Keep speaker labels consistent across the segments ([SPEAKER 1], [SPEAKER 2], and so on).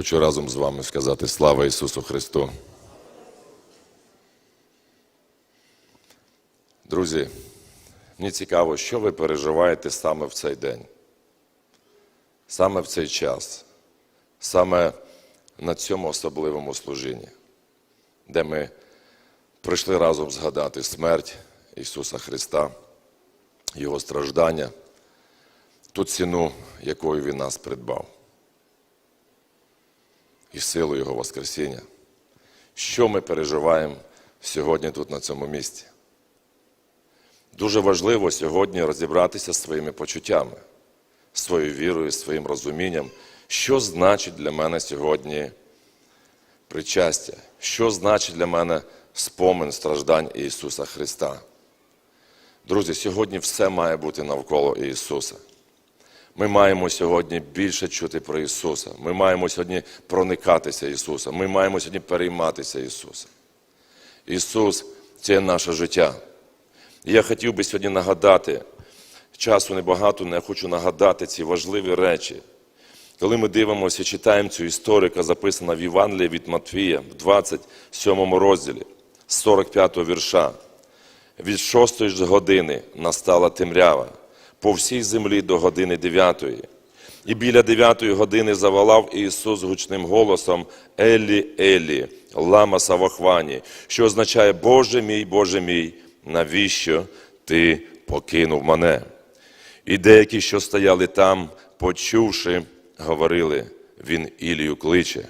[SPEAKER 1] Хочу разом з вами сказати слава Ісусу Христу. Друзі, мені цікаво, що ви переживаєте саме в цей день, саме в цей час, саме на цьому особливому служінні, де ми прийшли разом згадати смерть Ісуса Христа, Його страждання, ту ціну, якою Він нас придбав, і силу Його Воскресіння. Що ми переживаємо сьогодні тут, на цьому місці? Дуже важливо сьогодні розібратися з своїми почуттями, своєю вірою, своїм розумінням, що значить для мене сьогодні причастя, що значить для мене спомин страждань Ісуса Христа. Друзі, сьогодні все має бути навколо Ісуса. Ми маємо сьогодні більше чути про Ісуса. Ми маємо сьогодні проникатися Ісусом. Ми маємо сьогодні перейматися Ісусом. Ісус це наше життя. І я хотів би сьогодні нагадати, часу небагато, але я хочу нагадати ці важливі речі. Коли ми дивимося, читаємо цю історію, яка записана в Євангелії від Матвія в 27 розділі, з 45 вірша. Від шостої ж години настала темрява по всій землі до години дев'ятої. І біля дев'ятої години заволав Ісус гучним голосом Елі, Елі, лама Савахвані, що означає Боже мій, Боже мій, навіщо ти покинув мене? І деякі, що стояли там, почувши, говорили, він Ілію кличе.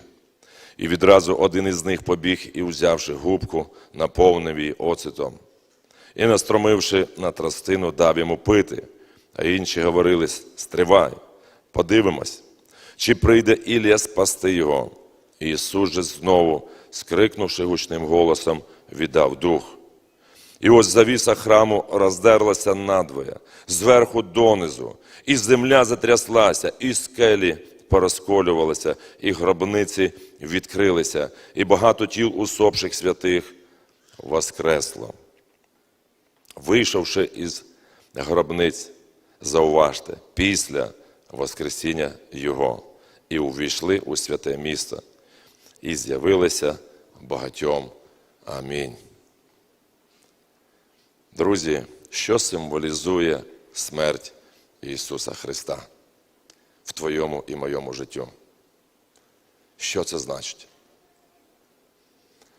[SPEAKER 1] І відразу один із них побіг і, взявши губку, наповнив її оцетом. І, настромивши на тростину, дав йому пити. А інші говорили: стривай, подивимось, чи прийде Ілія спасти його. І Ісус же знову, скрикнувши гучним голосом, віддав дух. І ось завіса храму роздерлася надвоє, зверху донизу, і земля затряслася, і скелі порозколювалися, і гробниці відкрилися, і багато тіл усопших святих воскресло. Вийшовши із гробниць, зауважте, після Воскресіння Його, і увійшли у святе місто, і з'явилися багатьом. Амінь. Друзі, що символізує смерть Ісуса Христа в твоєму і моєму життю? Що це значить?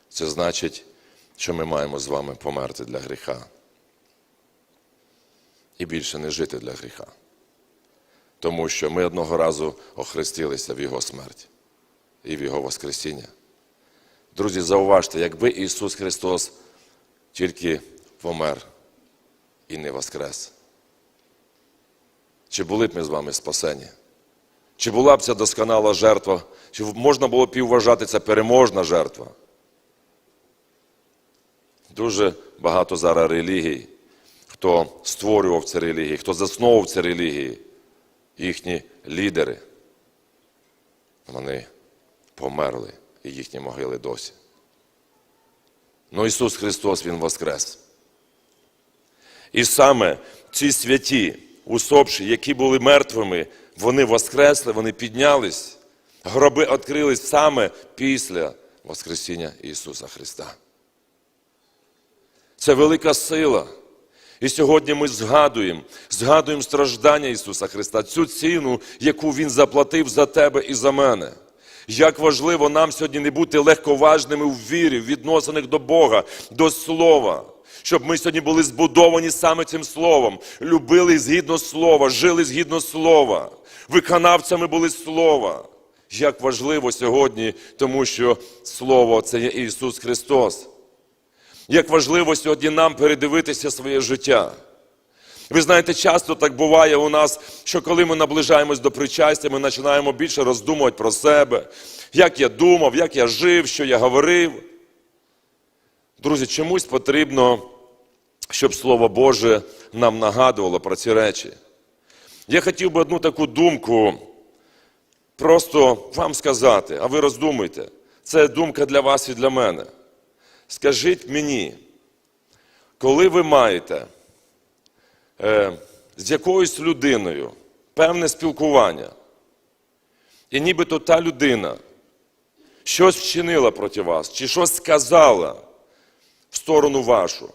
[SPEAKER 1] Це значить, що ми маємо з вами померти для гріха і більше не жити для гріха. Тому що ми одного разу охрестилися в Його смерть і в Його Воскресіння. Друзі, зауважте, якби Ісус Христос тільки помер і не воскрес. Чи були б ми з вами спасені? Чи була б ця досконала жертва? Чи можна було б і вважати це переможна жертва? Дуже багато зараз релігій, хто створював ці релігії, хто засновував ці релігії, їхні лідери, вони померли і їхні могили досі. Ну Ісус Христос Він воскрес. І саме ці святі, усопші, які були мертвими, вони воскресли, вони піднялись, гроби відкрились саме після Воскресіння Ісуса Христа. Це велика сила. І сьогодні ми згадуємо, згадуємо страждання Ісуса Христа, цю ціну, яку Він заплатив за тебе і за мене. Як важливо нам сьогодні не бути легковажними в вірі, в відносинах до Бога, до Слова, щоб ми сьогодні були збудовані саме цим Словом, любили згідно Слова, жили згідно Слова, виконавцями були Слова. Як важливо сьогодні, тому що Слово це є Ісус Христос. Як важливо сьогодні нам передивитися своє життя. Ви знаєте, часто так буває у нас, що коли ми наближаємось до причастя, ми починаємо більше роздумувати про себе, як я думав, як я жив, що я говорив. Друзі, чомусь потрібно, щоб Слово Боже нам нагадувало про ці речі. Я хотів би одну таку думку просто вам сказати, а ви роздумуйте. Це думка для вас і для мене. Скажіть мені, коли ви маєте е, з якоюсь людиною певне спілкування, і нібито та людина щось вчинила проти вас, чи щось сказала в сторону вашу.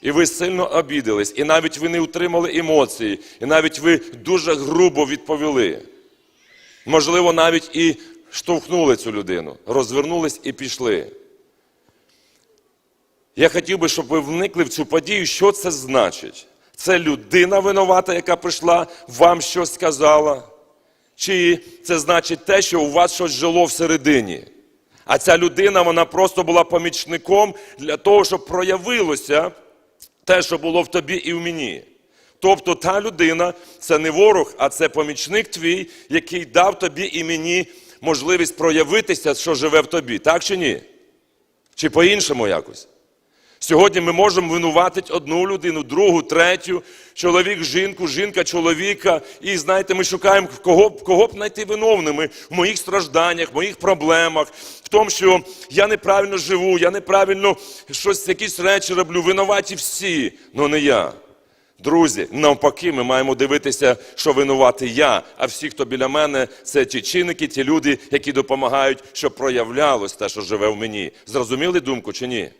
[SPEAKER 1] І ви сильно обідались, і навіть ви не утримали емоції, і навіть ви дуже грубо відповіли. Можливо, навіть і штовхнули цю людину, розвернулись і пішли. Я хотів би, щоб ви вникли в цю подію, що це значить. Це людина винувата, яка прийшла, вам щось сказала. Чи це значить те, що у вас щось жило всередині? А ця людина, вона просто була помічником для того, щоб проявилося те, що було в тобі і в мені. Тобто та людина це не ворог, а це помічник твій, який дав тобі і мені можливість проявитися, що живе в тобі. Так чи ні? Чи по-іншому якось? Сьогодні ми можемо винуватити одну людину, другу, третю, чоловік, жінку, жінка, чоловіка. І знаєте, ми шукаємо, кого, кого б знайти виновними в моїх стражданнях, в моїх проблемах, в тому, що я неправильно живу, я неправильно щось, якісь речі роблю, винуваті всі, але не я. Друзі, навпаки, ми маємо дивитися, що винуватий я, а всі, хто біля мене, це ті чинники, ті люди, які допомагають, щоб проявлялось те, що живе в мені. Зрозуміли думку чи ні?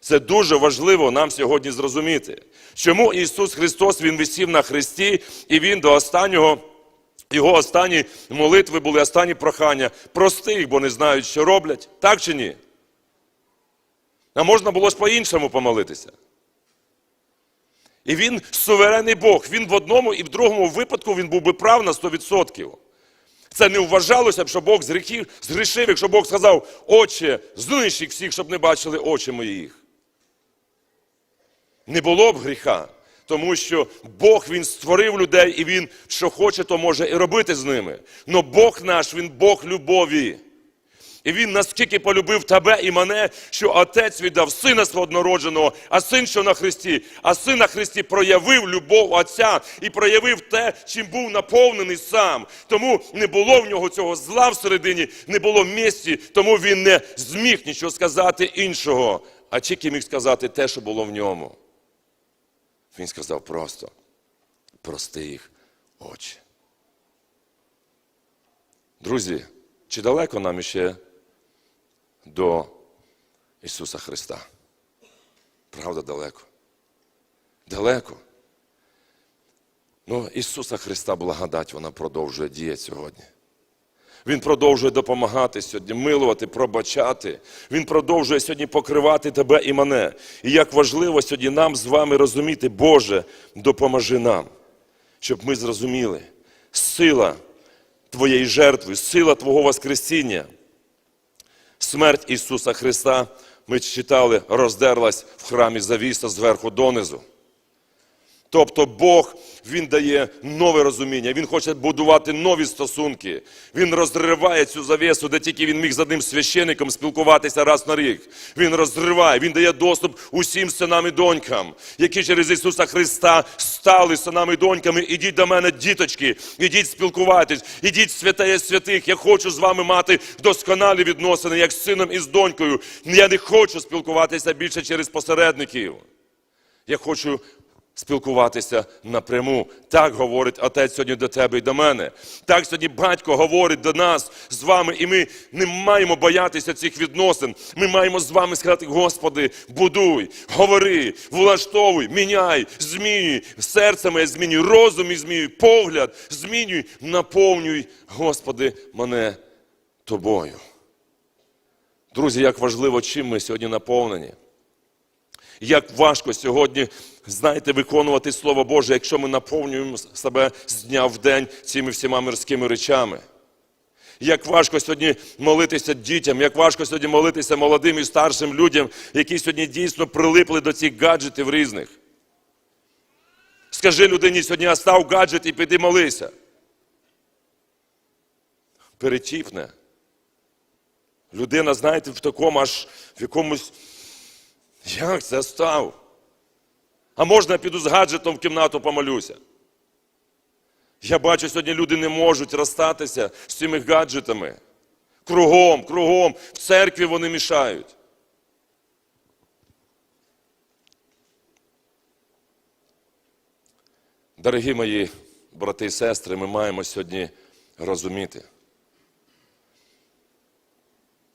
[SPEAKER 1] Це дуже важливо нам сьогодні зрозуміти. Чому Ісус Христос Він висів на хресті, і Він до останнього, його останні молитви були, останні прохання. Прости їх, бо не знають, що роблять. Так чи ні? А можна було ж по-іншому помолитися. І він суверенний Бог. Він в одному і в другому випадку він був би прав на 100%. Це не вважалося б, що Бог згрішив, якщо Бог сказав, Отче, знищ всіх, щоб не бачили очі моїх. Не було б гріха, тому що Бог Він створив людей, і Він що хоче, то може і робити з ними. Но Бог наш, Він Бог любові. І він наскільки полюбив тебе і мене, що отець віддав сина свого однородженого, а син, що на Христі, а син на Христі проявив любов Отця і проявив те, чим був наповнений сам. Тому не було в нього цього зла всередині, не було місці, тому він не зміг нічого сказати іншого, а тільки міг сказати те, що було в ньому. Він сказав просто: прости їх очі. Друзі, чи далеко нам іще до Ісуса Христа? Правда, далеко. Далеко. Ну, Ісуса Христа благодать, вона продовжує діяти сьогодні. Він продовжує допомагати сьогодні, милувати, пробачати. Він продовжує сьогодні покривати тебе і мене. І як важливо сьогодні нам з вами розуміти, Боже, допоможи нам, щоб ми зрозуміли сила Твоєї жертви, сила Твого Воскресіння. Смерть Ісуса Христа, ми читали, роздерлась в храмі завіса зверху донизу. Тобто Бог Він дає нове розуміння, Він хоче будувати нові стосунки. Він розриває цю завісу, де тільки він міг з одним священником спілкуватися раз на рік. Він розриває, він дає доступ усім синам і донькам, які через Ісуса Христа стали синами і доньками. Ідіть до мене, діточки, ідіть спілкуватись, ідіть святеє святих. Я хочу з вами мати досконалі відносини, як з сином і з донькою. Я не хочу спілкуватися більше через посередників. Я хочу спілкуватися напряму. Так говорить Отець сьогодні до тебе і до мене. Так сьогодні батько говорить до нас з вами, і ми не маємо боятися цих відносин. Ми маємо з вами сказати, Господи, будуй, говори, влаштовуй, міняй, змінюй, серце моє змінюй, розум і змінюй, погляд, змінюй, наповнюй, Господи, мене тобою. Друзі, як важливо, чим ми сьогодні наповнені. Як важко сьогодні, знаєте, виконувати Слово Боже, якщо ми наповнюємо себе з дня в день цими всіма мирськими речами. Як важко сьогодні молитися дітям, як важко сьогодні молитися молодим і старшим людям, які сьогодні дійсно прилипли до цих гаджетів різних. Скажи людині сьогодні, остав гаджет і піди молися. Перетіпне. Людина, знаєте, в такому аж в якомусь. Як це став? А можна я піду з гаджетом в кімнату помолюся? Я бачу, сьогодні люди не можуть розстатися з цими гаджетами. Кругом, кругом, в церкві вони мішають. Дорогі мої брати і сестри, ми маємо сьогодні розуміти.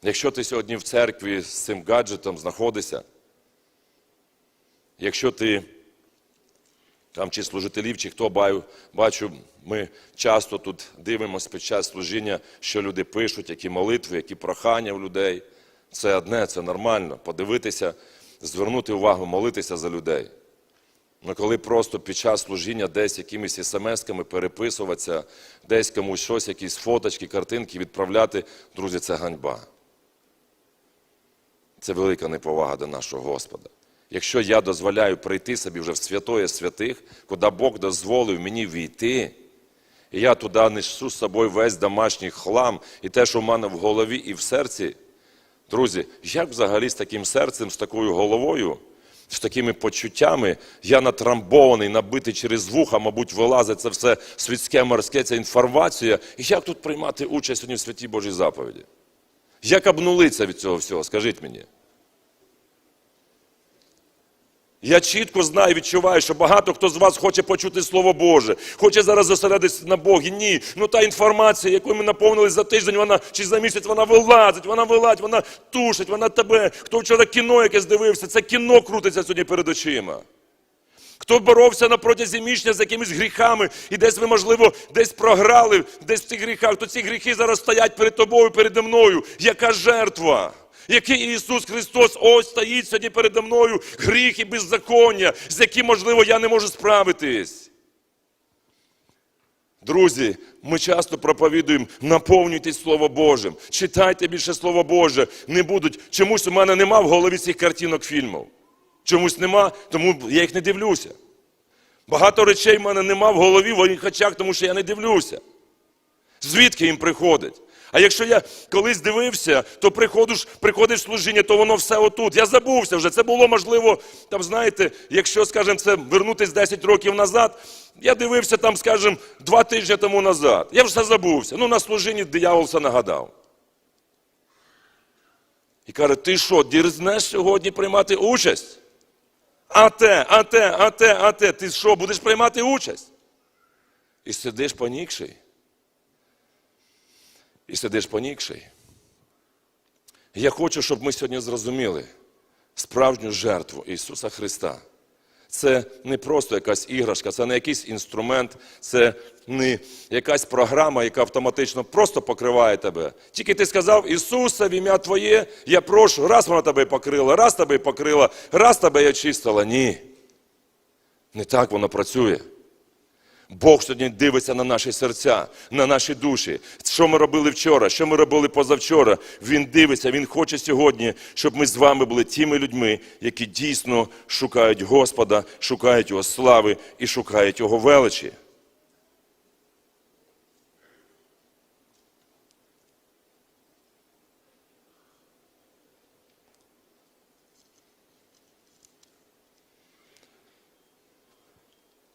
[SPEAKER 1] Якщо ти сьогодні в церкві з цим гаджетом знаходишся, якщо ти там чи служителів, чи хто бачу, ми часто тут дивимося під час служіння, що люди пишуть, які молитви, які прохання в людей. Це одне, це нормально. Подивитися, звернути увагу, молитися за людей. Ну, коли просто під час служіння десь якимись смс-ками переписуватися, десь комусь щось, якісь фоточки, картинки відправляти, друзі, це ганьба. Це велика неповага до нашого Господа. Якщо я дозволяю прийти собі вже в святоє святих, куди Бог дозволив мені війти, і я туди несу з собою весь домашній хлам і те, що в мене в голові і в серці, друзі, як взагалі з таким серцем, з такою головою, з такими почуттями, я натрамбований, набитий через вуха, мабуть, вилазить це все світське, морське, ця інформація. І як тут приймати участь сьогодні в святій Божій заповіді? Як обнулиться від цього всього, скажіть мені? Я чітко знаю, відчуваю, що багато хто з вас хоче почути Слово Боже, хоче зараз зосередитися на Богі. Ні, ну та інформація, якою ми наповнили за тиждень, вона чи за місяць вона вилазить, вона вилазить, вона тушить, вона тебе. Хто вчора кіно якесь дивився, це кіно крутиться сьогодні перед очима. Хто боровся на протязі місяця з якимись гріхами, і десь ви, можливо, десь програли, десь в цих гріхах, то ці гріхи зараз стоять перед тобою, передо мною. Яка жертва? Який Ісус Христос ось стоїть сьогодні передо мною гріх і беззаконня, з яким, можливо, я не можу справитись. Друзі, ми часто проповідуємо, наповнюйтесь Слово Божим, читайте більше Слово Боже. Не будуть. Чомусь у мене нема в голові цих картинок фільмів. Чомусь нема, тому я їх не дивлюся. Багато речей в мене нема в голові в очах, тому що я не дивлюся. Звідки їм приходить? А якщо я колись дивився, то приходиш, приходиш служіння, то воно все отут. Я забувся вже. Це було можливо, там, знаєте, якщо, скажімо, це вернутись 10 років назад, я дивився там, скажімо, два тижні тому назад. Я вже забувся. Ну, на служінні диявол все нагадав. І каже, ти що, дірзнеш сьогодні приймати участь? А те, а те, а те, а те. Ти що, будеш приймати участь? І сидиш понікший. І сидиш понікший. Я хочу, щоб ми сьогодні зрозуміли справжню жертву Ісуса Христа. Це не просто якась іграшка, це не якийсь інструмент, це не якась програма, яка автоматично просто покриває тебе. Тільки ти сказав, Ісусе, в ім'я Твоє, я прошу, раз вона тебе покрила, раз тебе покрила, раз тебе я чистила. Ні. Не так воно працює. Бог сьогодні дивиться на наші серця, на наші душі. Що ми робили вчора, що ми робили позавчора. Він дивиться, Він хоче сьогодні, щоб ми з вами були тими людьми, які дійсно шукають Господа, шукають Його слави і шукають Його величі.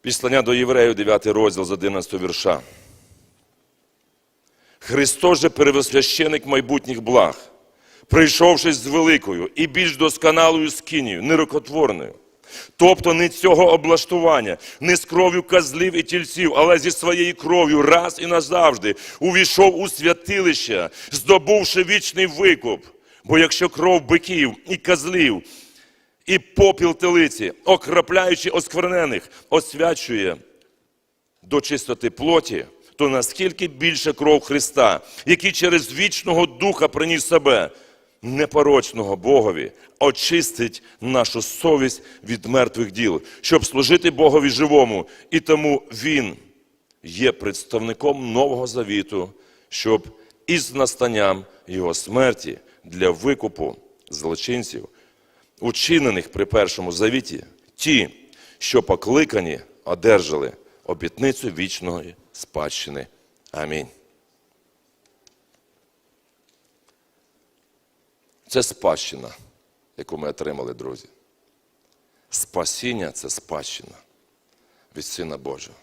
[SPEAKER 1] Післання до євреїв, 9 розділ з 11 вірша. Христос же первосвященик майбутніх благ, прийшовши з великою і більш досконалою скинію, нерокотворною. Тобто не цього облаштування, не з кров'ю козлів і тільців, але зі своєю кров'ю раз і назавжди увійшов у святилище, здобувши вічний викуп. Бо якщо кров биків і козлів і попіл телиці, окрапляючи осквернених, освячує до чистоти плоті, то наскільки більше кров Христа, який через вічного Духа приніс себе, непорочного Богові, очистить нашу совість від мертвих діл, щоб служити Богові живому. І тому Він є представником Нового Завіту, щоб із настанням Його смерті для викупу злочинців учинених при першому завіті, ті, що покликані, одержали обітницю вічної спадщини. Амінь. Це спадщина, яку ми отримали, друзі. Спасіння це спадщина від Сина Божого.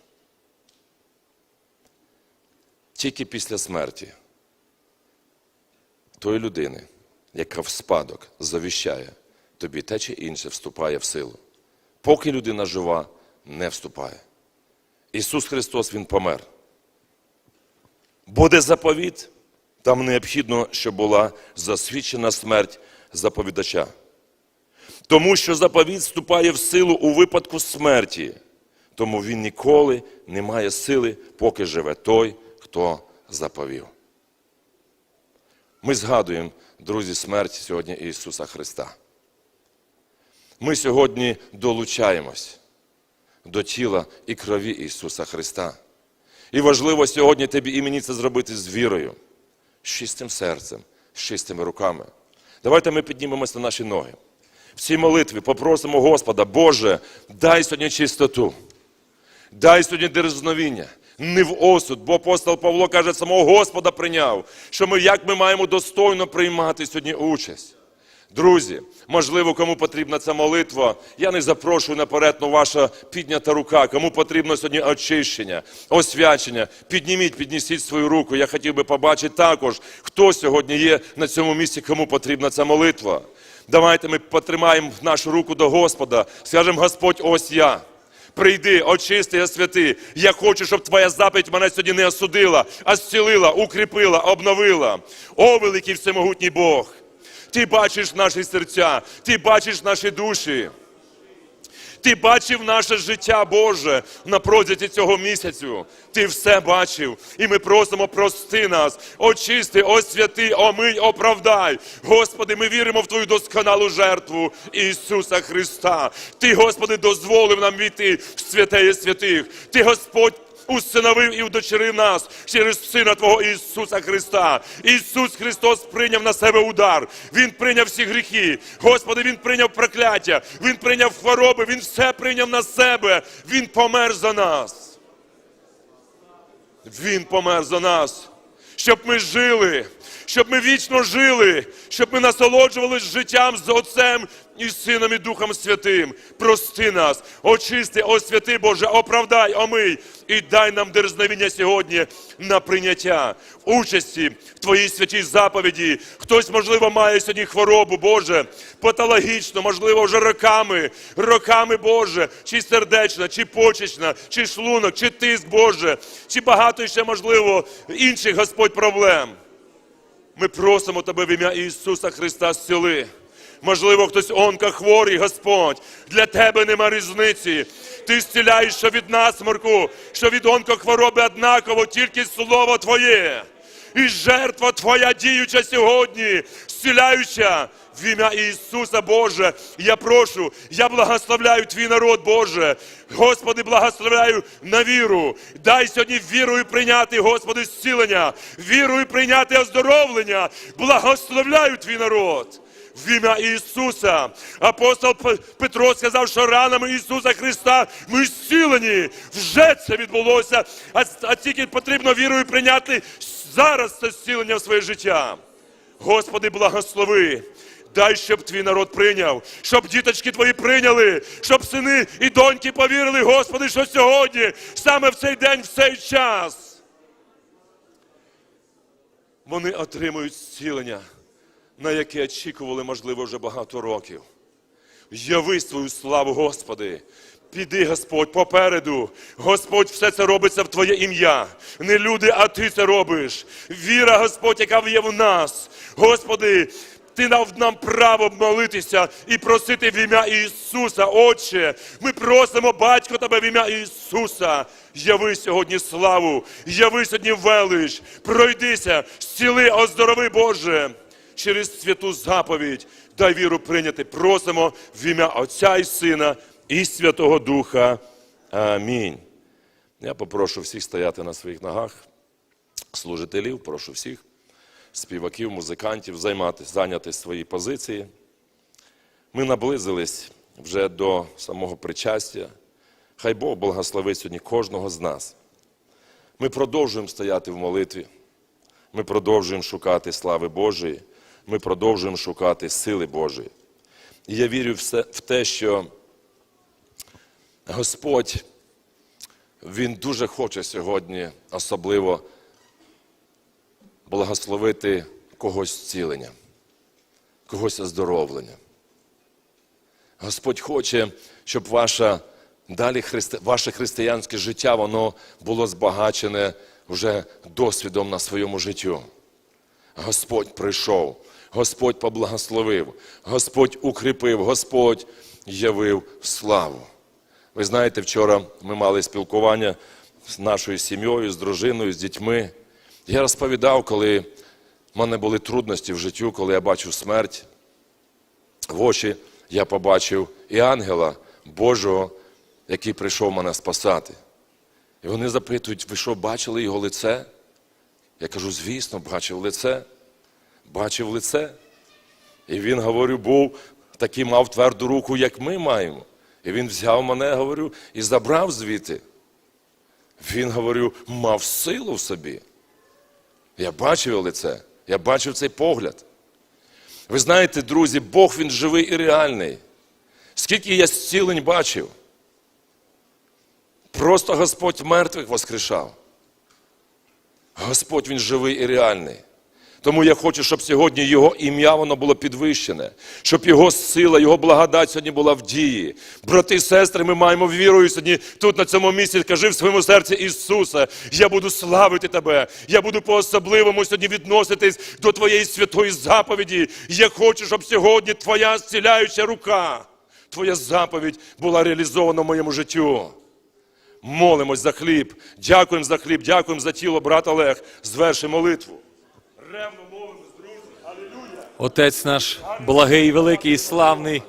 [SPEAKER 1] Тільки після смерті тої людини, яка в спадок завіщає тобі те чи інше вступає в силу. Поки людина жива, не вступає. Ісус Христос Він помер. Буде заповіт, Там необхідно, щоб була засвідчена смерть заповідача. Тому що заповідь вступає в силу у випадку смерті, тому він ніколи не має сили, поки живе той, хто заповів. Ми згадуємо, друзі, смерть сьогодні Ісуса Христа. Ми сьогодні долучаємось до тіла і крові Ісуса Христа. І важливо сьогодні тобі і мені це зробити з вірою, з чистим серцем, з чистими руками. Давайте ми піднімемося на наші ноги. В цій молитві попросимо Господа, Боже, дай сьогодні чистоту, дай сьогодні дерзновіння, не в осуд, бо апостол Павло каже, самого Господа прийняв, що ми як ми маємо достойно приймати сьогодні участь. Друзі, можливо, кому потрібна ця молитва, я не запрошую наперед, но ваша піднята рука. Кому потрібно сьогодні очищення, освячення, підніміть, піднесіть свою руку. Я хотів би побачити також, хто сьогодні є на цьому місці, кому потрібна ця молитва. Давайте ми потримаємо нашу руку до Господа, скажемо, Господь, ось я. Прийди, очисти, освяти. Я хочу, щоб твоя заповідь мене сьогодні не осудила, а зцілила, укріпила, обновила. О, великий всемогутній Бог! Ти бачиш наші серця, ти бачиш наші душі. Ти бачив наше життя Боже на протязі цього місяцю. Ти все бачив. І ми просимо прости нас, очисти, освяти, омий, оправдай. Господи, ми віримо в Твою досконалу жертву Ісуса Христа. Ти, Господи, дозволив нам війти в святеє святих. Ти, Господь, усиновив і удочерив нас через Сина Твого Ісуса Христа. Ісус Христос прийняв на себе удар. Він прийняв всі гріхи. Господи, Він прийняв прокляття, Він прийняв хвороби, Він все прийняв на себе. Він помер за нас. Він помер за нас, щоб ми жили, щоб ми вічно жили, щоб ми насолоджувалися життям з Отцем і Сином і Духом Святим. Прости нас, очисти, освяти, Боже, оправдай, омий і дай нам дерзновіння сьогодні на прийняття участі в Твоїй святій заповіді. Хтось, можливо, має сьогодні хворобу, Боже, патологічно, можливо, вже роками, роками, Боже, чи сердечна, чи почечна, чи шлунок, чи тиск, Боже, чи багато ще, можливо, інших, Господь, проблем. Ми просимо Тебе в ім'я Ісуса Христа зціли. Можливо, хтось онкохворий, Господь. Для тебе нема різниці. Ти зціляєш, що від насморку, що від онкохвороби однаково, тільки слово Твоє. І жертва Твоя діюча сьогодні, зціляюча в ім'я Ісуса Боже. Я прошу, я благословляю Твій народ, Боже. Господи, благословляю на віру. Дай сьогодні вірою прийняти, Господи, зцілення, вірою прийняти оздоровлення. Благословляю Твій народ. В ім'я Ісуса. Апостол Петро сказав, що ранами Ісуса Христа ми зцілені. Вже це відбулося. А, тільки потрібно вірою прийняти зараз це зцілення в своє життя. Господи, благослови. Дай, щоб твій народ прийняв, щоб діточки твої прийняли, щоб сини і доньки повірили, Господи, що сьогодні, саме в цей день, в цей час, вони отримують зцілення, на яке очікували, можливо, вже багато років. Яви свою славу, Господи. Піди, Господь, попереду. Господь, все це робиться в Твоє ім'я. Не люди, а Ти це робиш. Віра, Господь, яка є в нас. Господи, Ти дав нам право молитися і просити в ім'я Ісуса. Отче, ми просимо, Батько, Тебе в ім'я Ісуса. Яви сьогодні славу, яви сьогодні велич. Пройдися, зціли, оздорови, Боже через святу заповідь. Дай віру прийняти. Просимо в ім'я Отця і Сина і Святого Духа. Амінь. Я попрошу всіх стояти на своїх ногах, служителів, прошу всіх співаків, музикантів займати, зайняти свої позиції. Ми наблизились вже до самого причастя. Хай Бог благословить сьогодні кожного з нас. Ми продовжуємо стояти в молитві. Ми продовжуємо шукати слави Божої, ми продовжуємо шукати сили Божої. І я вірю в те, що Господь, Він дуже хоче сьогодні особливо благословити когось зцілення, когось оздоровлення. Господь хоче, щоб ваша, далі христи, ваше християнське життя воно було збагачене вже досвідом на своєму життю. Господь прийшов, Господь поблагословив, Господь укріпив, Господь явив славу. Ви знаєте, вчора ми мали спілкування з нашою сім'єю, з дружиною, з дітьми. Я розповідав, коли в мене були трудності в життю, коли я бачив смерть. В очі я побачив і ангела Божого, який прийшов мене спасати. І вони запитують, ви що, бачили його лице? Я кажу, звісно, бачив лице. Бачив лице. І він, говорю, був такий мав тверду руку, як ми маємо. І він взяв мене, говорю, і забрав звідти. Він, говорю, мав силу в собі. Я бачив лице, я бачив цей погляд. Ви знаєте, друзі, Бог він живий і реальний. Скільки я зцілень бачив, просто Господь мертвих воскрешав. Господь він живий і реальний. Тому я хочу, щоб сьогодні Його ім'я воно було підвищене, щоб Його сила, Його благодать сьогодні була в дії. Брати і сестри, ми маємо вірою сьогодні тут, на цьому місці, кажи в своєму серці Ісуса, я буду славити Тебе, я буду по-особливому сьогодні відноситись до Твоєї святої заповіді. Я хочу, щоб сьогодні Твоя зціляюча рука, Твоя заповідь була реалізована в моєму життю. Молимось за хліб, дякуємо за хліб, дякуємо за тіло, брат Олег. Зверши молитву. Ревно молимось, друзі. Алілуя!
[SPEAKER 2] Отець наш благий, великий і славний.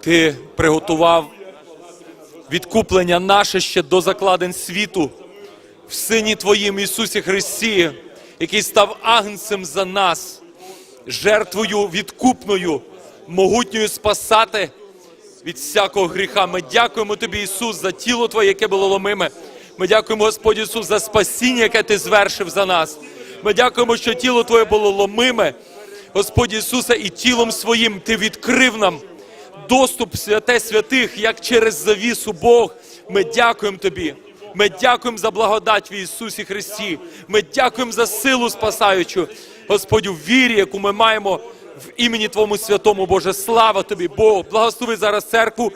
[SPEAKER 2] Ти приготував відкуплення наше ще до закладин світу в Сині Твоїм Ісусі Христі, який став агнцем за нас, жертвою відкупною, могутньою спасати від всякого гріха. Ми дякуємо Тобі, Ісус, за тіло Твоє, яке було ломиме. Ми дякуємо, Господь Ісус, за спасіння, яке Ти звершив за нас. Ми дякуємо, що тіло Твоє було ломиме. Господь Ісусе, і тілом своїм Ти відкрив нам доступ святе святих, як через завісу Бог. Ми дякуємо Тобі. Ми дякуємо за благодать в Ісусі Христі. Ми дякуємо за силу спасаючу, Господь, у вірі, яку ми маємо в імені Твому святому, Боже. Слава Тобі, Бог. Благослови зараз церкву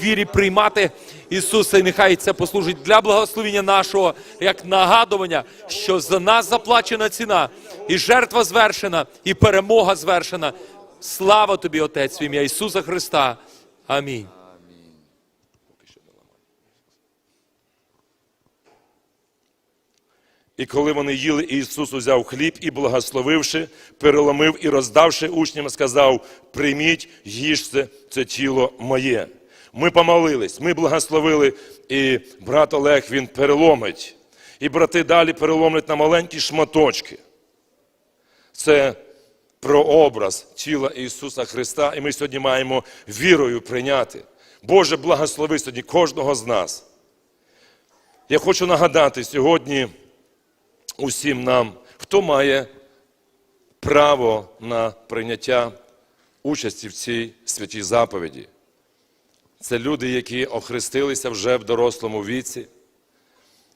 [SPEAKER 2] вірі приймати Ісуса. І нехай це послужить для благословення нашого, як нагадування, що за нас заплачена ціна, і жертва звершена, і перемога звершена. Слава тобі, Отець, в ім'я Ісуса Христа. Амінь.
[SPEAKER 1] І коли вони їли, Ісус узяв хліб і, благословивши, переломив і роздавши учням, сказав: прийміть, їжте це тіло моє. Ми помолились, ми благословили, і брат Олег він переломить. І брати далі переломлять на маленькі шматочки. Це прообраз тіла Ісуса Христа, і ми сьогодні маємо вірою прийняти. Боже, благослови сьогодні кожного з нас. Я хочу нагадати сьогодні усім нам, хто має право на прийняття участі в цій святій заповіді. Це люди, які охрестилися вже в дорослому віці,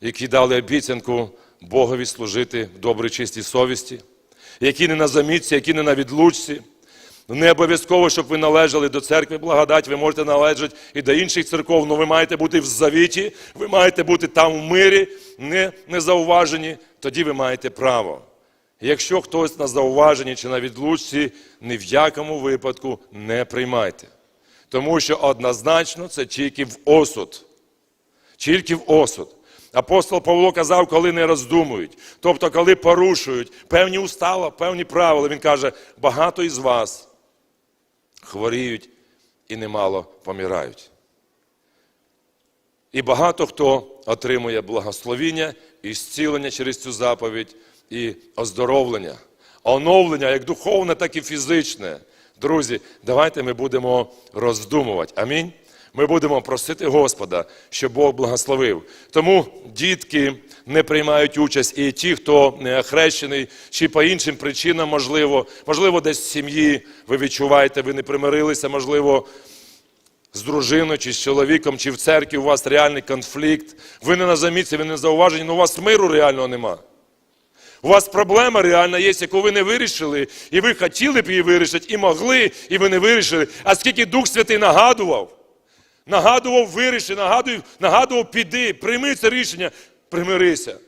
[SPEAKER 1] які дали обіцянку Богові служити в добрій чистій совісті, які не на замітці, які не на відлучці. Не обов'язково, щоб ви належали до церкви благодать, ви можете належати і до інших церков, але ви маєте бути в завіті, ви маєте бути там в мирі, не, не зауважені, тоді ви маєте право. Якщо хтось на зауваженні чи на відлучці, ні в якому випадку не приймайте. Тому що однозначно це тільки в осуд. Тільки в осуд. Апостол Павло казав, коли не роздумують, тобто, коли порушують певні устава, певні правила, він каже, багато із вас хворіють і немало помирають. І багато хто отримує благословіння і зцілення через цю заповідь, і оздоровлення, оновлення як духовне, так і фізичне. Друзі, давайте ми будемо роздумувати. Амінь. Ми будемо просити Господа, щоб Бог благословив. Тому дітки не приймають участь, і ті, хто не хрещений, чи по іншим причинам, можливо, можливо, десь в сім'ї ви відчуваєте, ви не примирилися, можливо, з дружиною, чи з чоловіком, чи в церкві у вас реальний конфлікт. Ви не на замітці, ви не зауважені, але у вас миру реального нема. У вас проблема реальна є, яку ви не вирішили, і ви хотіли б її вирішити, і могли, і ви не вирішили. А скільки Дух Святий нагадував, нагадував виріши, нагадував, нагадував піди, прийми це рішення, примирися.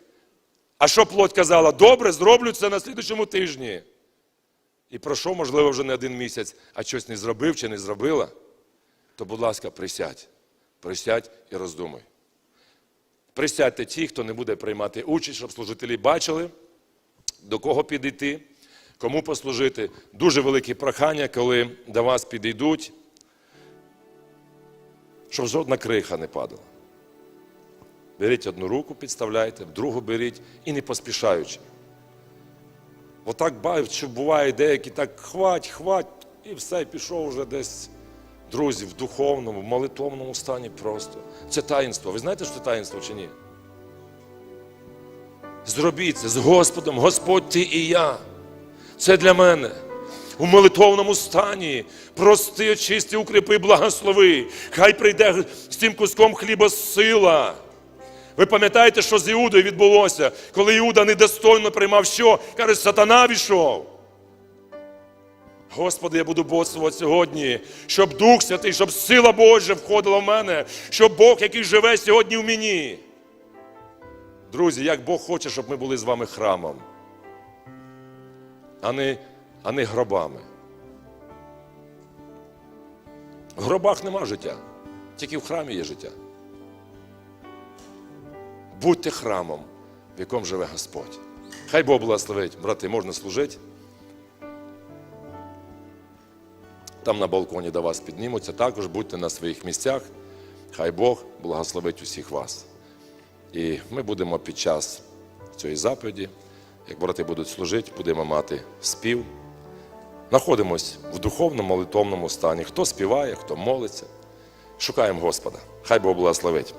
[SPEAKER 1] А що плоть казала? Добре, зроблю це на слідчому тижні. І пройшов, можливо, вже не один місяць, а щось не зробив чи не зробила, то, будь ласка, присядь. Присядь і роздумуй. Присядьте ті, хто не буде приймати участь, щоб служителі бачили, до кого підійти, кому послужити. Дуже велике прохання, коли до вас підійдуть, щоб жодна криха не падала. Беріть одну руку, підставляйте, другу беріть і не поспішаючи. Отак буває деякі так хвать, хвать, і все, пішов вже десь. Друзі, в духовному, в молитовному стані просто. Це таїнство. Ви знаєте, що це таїнство чи ні? Зробіть це з Господом, Господь ти і я. Це для мене. У молитовному стані прости, очисти, укріпи, благослови. Хай прийде з цим куском хліба сила. Ви пам'ятаєте, що з Іудою відбулося, коли Іуда недостойно приймав що? Каже, сатана війшов. Господи, я буду боцтвувати сьогодні, щоб Дух Святий, щоб сила Божа входила в мене, щоб Бог, який живе сьогодні в мені. Друзі, як Бог хоче, щоб ми були з вами храмом, а не, а не гробами. В гробах нема життя, тільки в храмі є життя. Будьте храмом, в якому живе Господь. Хай Бог благословить, брати, можна служити. Там на балконі до вас піднімуться. Також будьте на своїх місцях. Хай Бог благословить усіх вас. І ми будемо під час цієї заповіді, як брати будуть служити, будемо мати спів. Знаходимось в духовному молитовному стані. Хто співає, хто молиться. Шукаємо Господа. Хай Бог благословить.